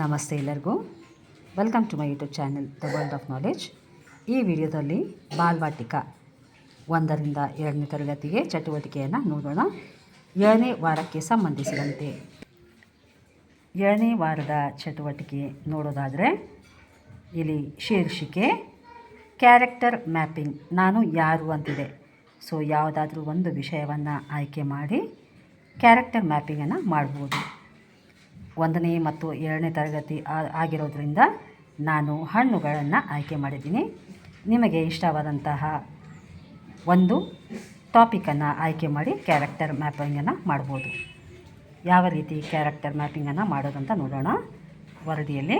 ನಮಸ್ತೆ ಎಲ್ಲರಿಗೂ. Welcome to my YouTube channel the world of knowledge ಈ ವಿಡಿಯೋದಲ್ಲಿ ಬಾಲ್ವಾಟಿಕ ಒಂದರಿಂದ ಎರಡನೇ ತರಗತಿಗೆ ಚಟುವಟಿಕೆಯನ್ನು ನೋಡೋಣ. ಏಳನೇ ವಾರಕ್ಕೆ ಸಂಬಂಧಿಸಿದಂತೆ ಏಳನೇ ವಾರದ ಚಟುವಟಿಕೆ ನೋಡೋದಾದರೆ, ಇಲ್ಲಿ ಶೀರ್ಷಿಕೆ ಕ್ಯಾರೆಕ್ಟರ್ ಮ್ಯಾಪಿಂಗ್ ನಾನು ಯಾರು ಅಂತಿದೆ? ಸೊ ಯಾವುದಾದ್ರೂ ಒಂದು ವಿಷಯವನ್ನು ಆಯ್ಕೆ ಮಾಡಿ ಕ್ಯಾರೆಕ್ಟರ್ ಮ್ಯಾಪಿಂಗನ್ನು ಮಾಡ್ಬೋದು. ಒಂದನೇ ಮತ್ತು ಎರಡನೇ ತರಗತಿ ಆಗಿರೋದ್ರಿಂದ ನಾನು ಹಣ್ಣುಗಳನ್ನು ಆಯ್ಕೆ ಮಾಡಿದ್ದೀನಿ. ನಿಮಗೆ ಇಷ್ಟವಾದಂತಹ ಒಂದು ಟಾಪಿಕನ್ನು ಆಯ್ಕೆ ಮಾಡಿ ಕ್ಯಾರೆಕ್ಟರ್ ಮ್ಯಾಪಿಂಗನ್ನು ಮಾಡ್ಬೋದು. ಯಾವ ರೀತಿ ಕ್ಯಾರೆಕ್ಟರ್ ಮ್ಯಾಪಿಂಗನ್ನು ಮಾಡೋದಂತ ನೋಡೋಣ. ವರದಿಯಲ್ಲಿ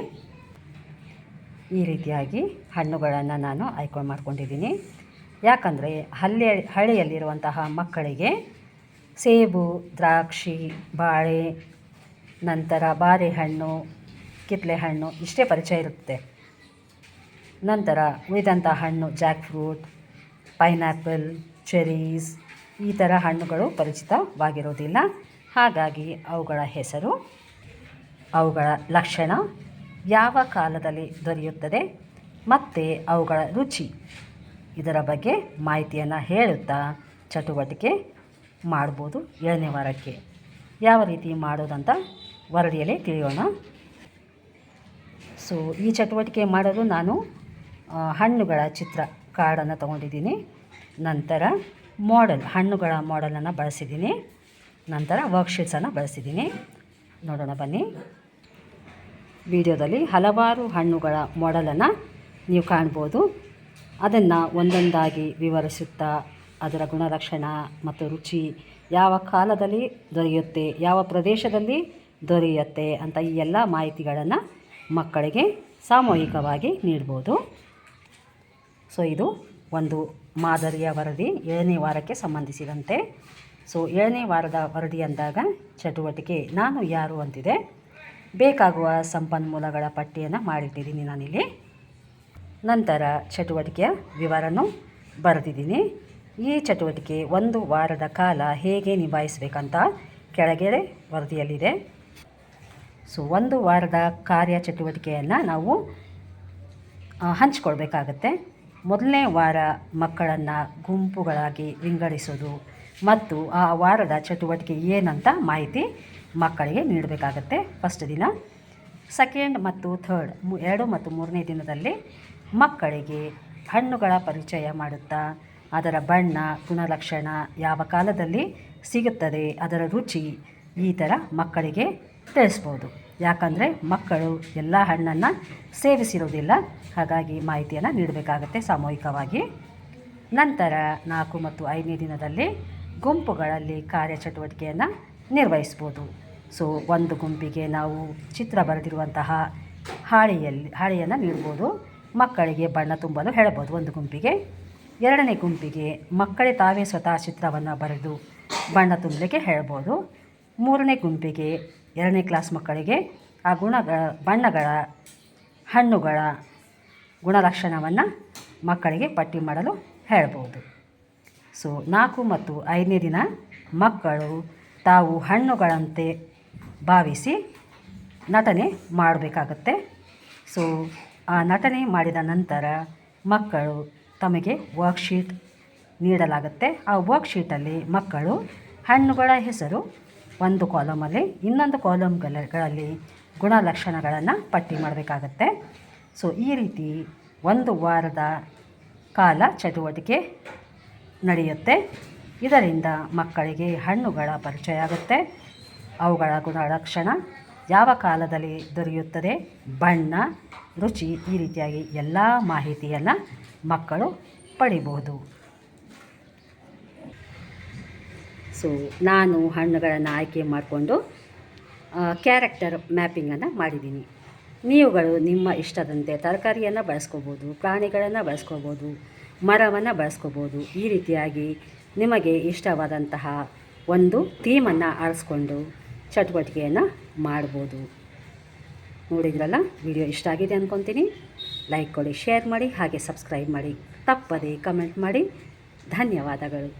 ಈ ರೀತಿಯಾಗಿ ಹಣ್ಣುಗಳನ್ನು ನಾನು ಆಯ್ಕೆ ಮಾಡ್ಕೊಂಡಿದ್ದೀನಿ. ಯಾಕಂದರೆ ಹಳ್ಳಿ ಹಳ್ಳಿಯಲ್ಲಿರುವಂತಹ ಮಕ್ಕಳಿಗೆ ಸೇಬು, ದ್ರಾಕ್ಷಿ, ಬಾಳೆ ನಂತರ ಬಾರೆಹಣ್ಣು ಕಿತ್ತಳೆ ಹಣ್ಣು ಇಷ್ಟೇ ಪರಿಚಯ ಇರುತ್ತೆ. ನಂತರ ಉಳಿದಂಥ ಹಣ್ಣು ಜಾಕ್ ಫ್ರೂಟ್ ಪೈನಾಪಲ್, ಚೆರೀಸ್, ಈ ಥರ ಹಣ್ಣುಗಳು ಪರಿಚಿತವಾಗಿರೋದಿಲ್ಲ. ಹಾಗಾಗಿ ಅವುಗಳ ಹೆಸರು, ಅವುಗಳ ಲಕ್ಷಣ ಯಾವ ಕಾಲದಲ್ಲಿ ದೊರೆಯುತ್ತದೆ, ಮತ್ತು ಅವುಗಳ ರುಚಿ. ಇದರ ಬಗ್ಗೆ ಮಾಹಿತಿಯನ್ನು ಹೇಳುತ್ತಾ ಚಟುವಟಿಕೆ ಮಾಡ್ಬೋದು. ಏಳನೇ ವಾರಕ್ಕೆ. ಯಾವ ರೀತಿ ಮಾಡೋದಂತ ವರದಿಯಲ್ಲಿ ತಿಳಿಯೋಣ. ಸೊ ಈ ಚಟುವಟಿಕೆ ಮಾಡಲು ನಾನು ಹಣ್ಣುಗಳ ಚಿತ್ರ ಕಾರ್ಡನ್ನು ತಗೊಂಡಿದ್ದೀನಿ. ನಂತರ ಮಾಡೆಲ್ ಹಣ್ಣುಗಳ ಮಾಡೆಲನ್ನು ಬಳಸಿದ್ದೀನಿ. ನಂತರ ವರ್ಕ್ಶೀಟ್ಸನ್ನು ಬಳಸಿದ್ದೀನಿ. ನೋಡೋಣ ಬನ್ನಿ. ವಿಡಿಯೋದಲ್ಲಿ ಹಲವಾರು ಹಣ್ಣುಗಳ ಮಾಡೆಲನ್ನು ನೀವು ಕಾಣ್ಬೋದು. ಅದನ್ನು ಒಂದೊಂದಾಗಿ ವಿವರಿಸುತ್ತಾ, ಅದರ ಗುಣಲಕ್ಷಣ ಮತ್ತು ರುಚಿ ಯಾವ ಕಾಲದಲ್ಲಿ ದೊರೆಯುತ್ತೆ, ಯಾವ ಪ್ರದೇಶದಲ್ಲಿ ದೊರೆಯುತ್ತೆ ಅಂತ ಈ ಎಲ್ಲ ಮಾಹಿತಿಗಳನ್ನು ಮಕ್ಕಳಿಗೆ ಸಾಮೂಹಿಕವಾಗಿ ನೀಡ್ಬೋದು. ಸೊ ಇದು ಒಂದು ಮಾದರಿಯ ವರದಿ. ಏಳನೇ ವಾರಕ್ಕೆ ಸಂಬಂಧಿಸಿದಂತೆ. ಸೊ ಏಳನೇ ವಾರದ ವರದಿ ಅಂದಾಗ ಚಟುವಟಿಕೆ ನಾನು ಯಾರು ಅಂತಿದೆ. ಬೇಕಾಗುವ ಸಂಪನ್ಮೂಲಗಳ ಪಟ್ಟಿಯನ್ನು ಮಾಡಿಟ್ಟಿದ್ದೀನಿ ನಾನಿಲ್ಲಿ. ನಂತರ ಚಟುವಟಿಕೆಯ ವಿವರನೂ ಬರೆದಿದ್ದೀನಿ. ಈ ಚಟುವಟಿಕೆ ಒಂದು ವಾರದ ಕಾಲ ಹೇಗೆ ನಿಭಾಯಿಸಬೇಕಂತ ಕೆಳಗಡೆ ವರದಿಯಲ್ಲಿದೆ. ಸೊ ಒಂದು ವಾರದ ಕಾರ್ಯ ಚಟುವಟಿಕೆಯನ್ನು ನಾವು ಹಂಚಿಕೊಳ್ಬೇಕಾಗತ್ತೆ. ಮೊದಲನೇ ವಾರ ಮಕ್ಕಳನ್ನು ಗುಂಪುಗಳಾಗಿ ವಿಂಗಡಿಸೋದು ಮತ್ತು ಆ ವಾರದ ಚಟುವಟಿಕೆ ಏನಂತ ಮಾಹಿತಿ ಮಕ್ಕಳಿಗೆ ನೀಡಬೇಕಾಗತ್ತೆ ಫಸ್ಟ್ ದಿನ. ಸೆಕೆಂಡ್ ಮತ್ತು ಥರ್ಡ್ ಎರಡು ಮತ್ತು ಮೂರನೇ ದಿನದಲ್ಲಿ ಮಕ್ಕಳಿಗೆ ಹಣ್ಣುಗಳ ಪರಿಚಯ ಮಾಡುತ್ತಾ, ಅದರ ಬಣ್ಣ, ಗುಣಲಕ್ಷಣ ಯಾವ ಕಾಲದಲ್ಲಿ ಸಿಗುತ್ತದೆ, ಅದರ ರುಚಿ ಈ ಥರ ಮಕ್ಕಳಿಗೆ ತಿಳಿಸ್ಬೋದು. ಯಾಕಂದರೆ ಮಕ್ಕಳು ಎಲ್ಲ ಹಣ್ಣನ್ನು ಸೇವಿಸಿರೋದಿಲ್ಲ. ಹಾಗಾಗಿ ಮಾಹಿತಿಯನ್ನು ನೀಡಬೇಕಾಗತ್ತೆ ಸಾಮೂಹಿಕವಾಗಿ. ನಂತರ ನಾಲ್ಕು ಮತ್ತು ಐದನೇ ದಿನದಲ್ಲಿ ಗುಂಪುಗಳಲ್ಲಿ ಕಾರ್ಯಚಟುವಟಿಕೆಯನ್ನು ನಿರ್ವಹಿಸ್ಬೋದು. ಸೊ ಒಂದು ಗುಂಪಿಗೆ ನಾವು ಚಿತ್ರ ಬರೆದಿರುವಂತಹ ಹಾಳೆಯಲ್ಲಿ, ಹಾಳೆಯನ್ನು ನೀಡ್ಬೋದು. ಮಕ್ಕಳಿಗೆ ಬಣ್ಣ ತುಂಬಲು ಹೇಳ್ಬೋದು ಒಂದು ಗುಂಪಿಗೆ. ಎರಡನೇ ಗುಂಪಿಗೆ ಮಕ್ಕಳೇ ತಾವೇ ಸ್ವತಃ ಚಿತ್ರವನ್ನು ಬರೆದು ಬಣ್ಣ ತುಂಬಲಿಕ್ಕೆ ಹೇಳ್ಬೋದು ಮೂರನೇ ಗುಂಪಿಗೆ ಎರಡನೇ ಕ್ಲಾಸ್ ಮಕ್ಕಳಿಗೆ ಆ ಗುಣಗಳ ಬಣ್ಣಗಳ, ಹಣ್ಣುಗಳ ಗುಣಲಕ್ಷಣವನ್ನು ಮಕ್ಕಳಿಗೆ ಪಟ್ಟಿ ಮಾಡಲು ಹೇಳ್ಬೋದು. ಸೊ, ನಾಲ್ಕು ಮತ್ತು ಐದನೇ ದಿನ ಮಕ್ಕಳು ತಾವು ಹಣ್ಣುಗಳಂತೆ ಭಾವಿಸಿ ನಟನೆ ಮಾಡಬೇಕಾಗತ್ತೆ. ಸೊ, ಆ ನಟನೆ ಮಾಡಿದ ನಂತರ ಮಕ್ಕಳು ತಮಗೆ ವರ್ಕ್ಶೀಟ್ ನೀಡಲಾಗುತ್ತೆ. ಆ ವರ್ಕ್ಶೀಟಲ್ಲಿ ಮಕ್ಕಳು ಹಣ್ಣುಗಳ ಹೆಸರು ಒಂದು ಕಾಲಮಲ್ಲಿ ಇನ್ನೊಂದು ಕಾಲಮ್ಗಳಲ್ಲಿ ಗುಣಲಕ್ಷಣಗಳನ್ನು ಪಟ್ಟಿ ಮಾಡಬೇಕಾಗತ್ತೆ. ಸೊ ಈ ರೀತಿ ಒಂದು ವಾರದ ಕಾಲ ಚಟುವಟಿಕೆ ನಡೆಯುತ್ತೆ. ಇದರಿಂದ ಮಕ್ಕಳಿಗೆ ಹಣ್ಣುಗಳ ಪರಿಚಯ ಆಗುತ್ತೆ. ಅವುಗಳ ಗುಣಲಕ್ಷಣ ಯಾವ ಕಾಲದಲ್ಲಿ ದೊರೆಯುತ್ತದೆ, ಬಣ್ಣ, ರುಚಿ ಈ ರೀತಿಯಾಗಿ ಎಲ್ಲ ಮಾಹಿತಿಯನ್ನು ಮಕ್ಕಳು ಪಡಿಬಹುದು. ಸೊ ನಾನು ಹಣ್ಣುಗಳನ್ನು ಆಯ್ಕೆ ಮಾಡಿಕೊಂಡು ಕ್ಯಾರೆಕ್ಟರ್ ಮ್ಯಾಪಿಂಗನ್ನು ಮಾಡಿದ್ದೀನಿ. ನೀವುಗಳು ನಿಮ್ಮ ಇಷ್ಟದಂತೆ ತರಕಾರಿಯನ್ನು ಬಳಸ್ಕೋಬೋದು, ಪ್ರಾಣಿಗಳನ್ನು ಬಳಸ್ಕೋಬೋದು, ಮರವನ್ನು ಬಳಸ್ಕೋಬೋದು, ಈ ರೀತಿಯಾಗಿ ನಿಮಗೆ ಇಷ್ಟವಾದಂತಹ ಒಂದು ಥೀಮನ್ನು ಆರಿಸ್ಕೊಂಡು ಚಟುವಟಿಕೆಯನ್ನು ಮಾಡ್ಬೋದು. ನೋಡಿದ್ರಲ್ಲ? ವಿಡಿಯೋ ಇಷ್ಟ ಆಗಿದೆ ಅಂದ್ಕೊತೀನಿ ಲೈಕ್ ಕೊಡಿ ಶೇರ್ ಮಾಡಿ, ಹಾಗೆ ಸಬ್ಸ್ಕ್ರೈಬ್ ಮಾಡಿ. ತಪ್ಪದೆ ಕಮೆಂಟ್ ಮಾಡಿ. ಧನ್ಯವಾದಗಳು.